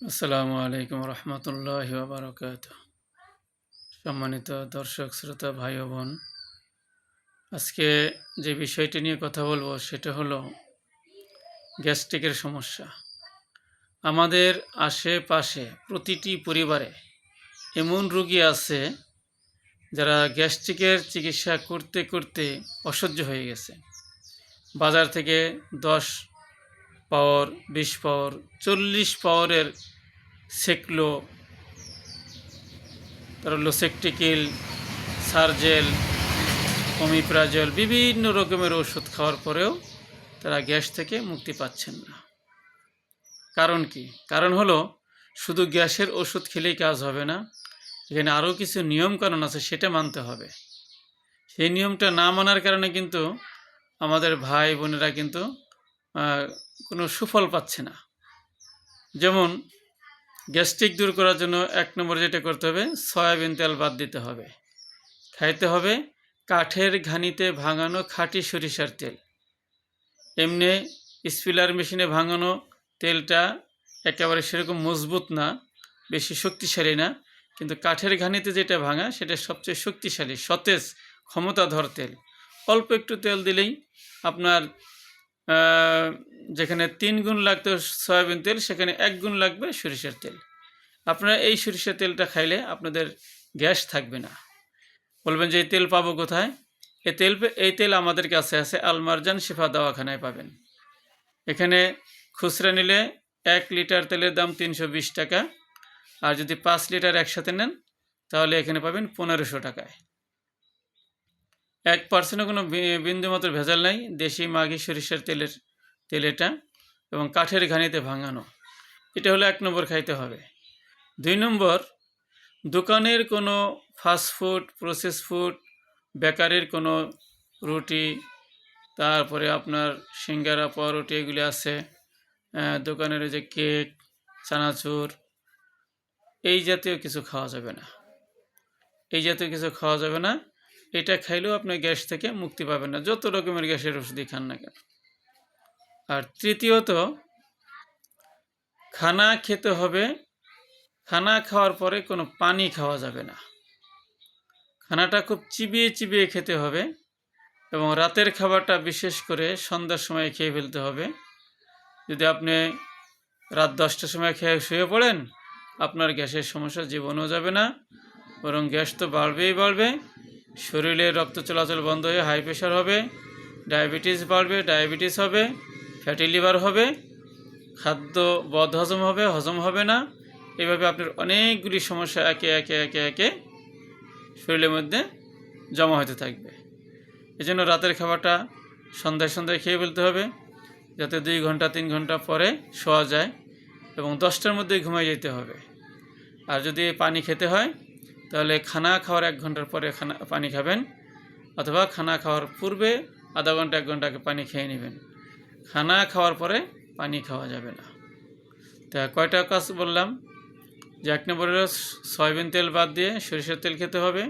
আসসালামু আলাইকুম রহমতুল্লাহ বারকাত সম্মানিত দর্শক, শ্রোতা, ভাই বোন, আজকে যে বিষয়টি নিয়ে কথা বলব সেটা হলো গ্যাস্ট্রিকের সমস্যা। আমাদের আশেপাশে প্রতিটি পরিবারে এমন রুগী আছে যারা গ্যাস্ট্রিকের চিকিৎসা করতে করতে অসহ্য হয়ে গেছে। বাজার থেকে দশ পাওয়ার বিশ পাওয়ার চল্লিশ পাওয়ারের সেকলো। তার হলো সার্জেল, অমিপ্রাজল, বিভিন্ন রকমের ওষুধ খাওয়ার পরেও তারা গ্যাস থেকে মুক্তি পাচ্ছেন না। কারণ কি? কারণ হলো, শুধু গ্যাসের ওষুধ খেলেই কাজ হবে না, এখানে আরও কিছু নিয়ম কারণ আছে, সেটা মানতে হবে। সেই নিয়মটা না মানার কারণে কিন্তু আমাদের ভাই বোনেরা কিন্তু কোনো সুফল পাচ্ছে না। যেমন, গ্যাস্ট্রিক দূর করার জন্য এক নম্বর যেটা করতে হবে, সয়াবিন তেল বাদ দিতে হবে। খাইতে হবে কাঠের ঘানিতে ভাঙানো খাঁটি সরিষার তেল। এমনি স্পিলার মেশিনে ভাঙানো তেলটা একেবারে সেরকম মজবুত না, বেশি শক্তিশালী না, কিন্তু কাঠের ঘানিতে যেটা ভাঙা, সেটা সবচেয়ে শক্তিশালী, সতেজ, ক্ষমতাধর তেল। অল্প একটু তেল দিলেই আপনার যেখানে তিন গুণ লাগতো সয়াবিন তেল, সেখানে এক গুণ লাগবে সরিষার তেল। আপনারা এই সরিষার তেলটা খাইলে আপনাদের গ্যাস থাকবে না। বলবেন যে, এই তেল পাবো কোথায়? এই তেল এই তেল আমাদের কাছে আছে আলমারজান শিফা দাওয়াখানায় পাবেন। এখানে খুচরা নিলে এক লিটার তেলের দাম তিনশো বিশ টাকা, আর যদি পাঁচ লিটার একসাথে নেন, তাহলে এখানে পাবেন পনেরোশো টাকায়। এক পার্সেন্টও কোনো বিন্দু মাত্র ভেজাল নাই, দেশি মাঘি সরিষার তেলের তেল এটা এবং কাঠের ঘানিতে ভাঙানো। এটা হলো এক নম্বর খাইতে হবে। দুই নম্বর, দোকানের কোনো ফাস্টফুড প্রসেস ফুড বেকারির কোনো রুটি, তারপরে আপনার সিঙ্গারা পাউরুটি এগুলি আছে দোকানের যে কেক, চানাচুর, এই জাতীয় কিছু খাওয়া যাবে না। এই জাতীয় কিছু খাওয়া যাবে না। এটা খাইলেও আপনি গ্যাস থেকে মুক্তি পাবেন না। যত রকমের গ্যাসের ওষুধই খান না কেন। আর তৃতীয়ত, খানা খেতে হবে, খানা খাওয়ার পরে কোনো পানি খাওয়া যাবে না। খানাটা খুব চিবিয়ে চিবিয়ে খেতে হবে এবং রাতের খাবারটা বিশেষ করে সন্ধ্যার সময় খেয়ে ফেলতে হবে। যদি আপনি রাত দশটার সময় খেয়ে শুয়ে পড়েন, আপনার গ্যাসের সমস্যা জীবনও যাবে না, বরং গ্যাস তো বাড়বেই বাড়বে। শরীরে রক্ত চলাচল বন্ধ হয়ে হাই প্রেশার হবে ডায়াবেটিস বাড়বে ডায়াবেটিস হবে ফ্যাটি লিভার হবে, খাদ্য বদ হজম হবে হজম হবে না। এভাবে আপনার অনেকগুলি সমস্যা একে একে একে একে শরীরের মধ্যে জমা হতে থাকবে। এজন্য রাতের খাবারটা সন্ধ্যায় সন্ধ্যায় খেয়ে ফেলতে হবে, যাতে দুই ঘণ্টা, তিন ঘণ্টা পরে শোয়া যায় এবং দশটার মধ্যে ঘুমাই যেতে হবে। আর যদি পানি খেতে হয় তাহলে খানা খাওয়ার এক ঘণ্টার পরে খানা, পানি খাবেন অথবা খানা খাওয়ার পূর্বে আধা ঘণ্টা, এক ঘণ্টা আগে পানি খেয়ে নেবেন। খানা খাওয়ার পরে পানি খাওয়া যাবে না। তা কয়টা কাজ বললাম? যে এক নম্বরে সয়াবিন তেল বাদ দিয়ে সরিষার তেল খেতে হবে।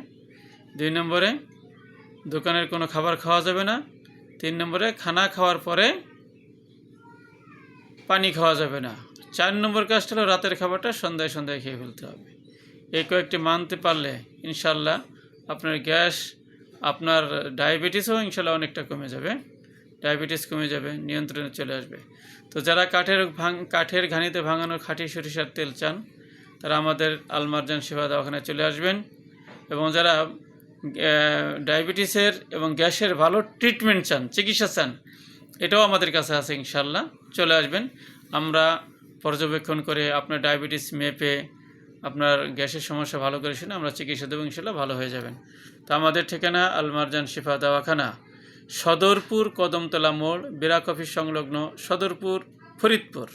দুই নম্বরে দোকানের কোনো খাবার খাওয়া যাবে না। তিন নম্বরে খানা খাওয়ার পরে পানি খাওয়া যাবে না। চার নম্বর কাজটা হলো রাতের খাবারটা সন্ধ্যায় সন্ধ্যায় খেয়ে ফেলতে হবে। এই কয়েকটি মানতে পারলে ইনশাল্লাহ আপনার গ্যাস, আপনার ডায়াবেটিসও ইনশাল্লাহ অনেকটা কমে যাবে। ডায়াবেটিস কমে যাবে, নিয়ন্ত্রণে চলে আসবে। তো যারা কাঠের ভাঙ, কাঠের ঘানিতে ভাঙানো খাঁটি সরিষার তেল চান, তারা আমাদের আলমারজান সেবা দওয়াখানায় চলে আসবেন এবং যারা ডায়াবেটিসের এবং গ্যাসের ভালো ট্রিটমেন্ট চান, চিকিৎসা চান, এটাও আমাদের কাছে আছে ইনশাল্লাহ চলে আসবেন। আমরা পর্যবেক্ষণ করে আপনার ডায়াবেটিস মেপে আপনার গ্যাসের সমস্যা ভালো করে শুনে আমরা চিকিৎসা দেবো, ইনশাল্লাহ ভালো হয়ে যাবেন। তো আমাদের ঠিকানা আলমারজান শিফা দাওয়াখানা, সদরপুর কদমতলা মোড় বেরা কফি সংলগ্ন সদরপুর ফরিদপুর।